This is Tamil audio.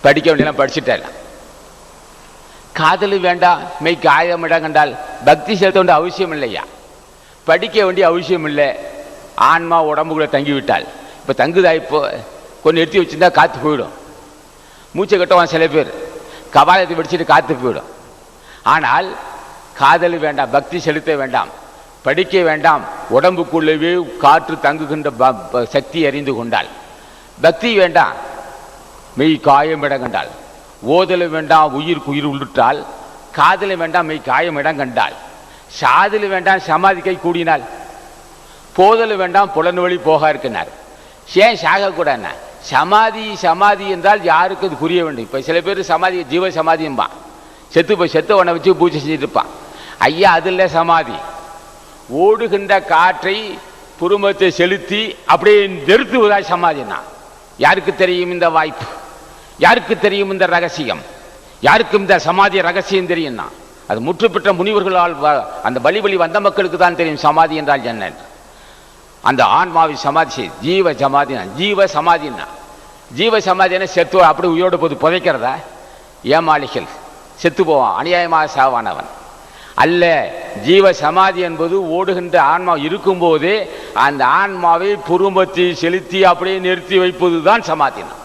படிக்க வேண்டியெல்லாம் படிச்சுட்டேன். காதல் வேண்டாம் மெய் காயமிடம் கண்டால் பக்தி செலுத்த வேண்டிய அவசியம் இல்லையா? படிக்க வேண்டிய அவசியம் இல்லை. ஆன்மா உடம்புக்குள்ளே தங்கி விட்டால் இப்போ தங்குதா இப்போ? கொஞ்சம் எடுத்து வச்சிருந்தா காற்று போயிடும். மூச்சை கட்டுவான் சில பேர். கபாலத்தை படிச்சுட்டு காற்று போயிடும். ஆனால் காதல் வேண்டாம் பக்தி செலுத்த வேண்டாம் படிக்க வேண்டாம் உடம்புக்குள்ளவே காற்று தங்குகின்ற ப- ப- சக்தி அறிந்து கொண்டால். பக்தி வேண்டாம் மெய் காயம் இடம் கண்டாள் ஓதல வேண்டாம் உயிருக்கு உயிர் உள்ளிட்டால் காதல வேண்டாம் மெய் காயம் இடம் கண்டால் சாதல வேண்டாம் சமாதி கை கூடினால். போதலு வேண்டாம் புலன் வழி போக இருக்கினார் ஏன் சாகக்கூடாதுன்னா சமாதி சமாதி என்றால் யாருக்கு அது புரிய வேண்டும்? இப்போ சில பேர் சமாதி ஜீவ சமாதியும்பான் செத்து போய் செத்து செத்தவனை வச்சு பூஜை செஞ்சுட்டு இருப்பான். ஐயா அது இல்லை சமாதி. ஓடுகின்ற காற்றை புருமத்தை செலுத்தி அப்படியே நிறுத்துவதா சமாதினா. யாருக்கு தெரியும் இந்த வாய்ப்பு? யாருக்கு தெரியும் இந்த ரகசியம்? யாருக்கும் இந்த சமாதி ரகசியம் தெரியும்னா? அது முற்றுப்பெற்ற முனிவர்களால் வ- அந்த வழி வழி வந்த மக்களுக்கு தான் தெரியும் சமாதி என்றால் என்ன? அந்த ஆன்மாவை சமாதி செய் ஜீவ சமாதினா ஜீவ சமாதினா ஜீவ சமாதினா செத்து அப்படி உயிரோடு போது புதைக்கிறதா? ஏமாளிகள். செத்து போவான். அநியாயமாக சாவானவன் அல்ல ஜீவ சமாதி என்பது ஓடுகின்ற ஆன்மா இருக்கும்போது அந்த ஆன்மாவை புருமத்தை செலுத்தி அப்படியே நிறுத்தி வைப்பது தான் சமாதினம்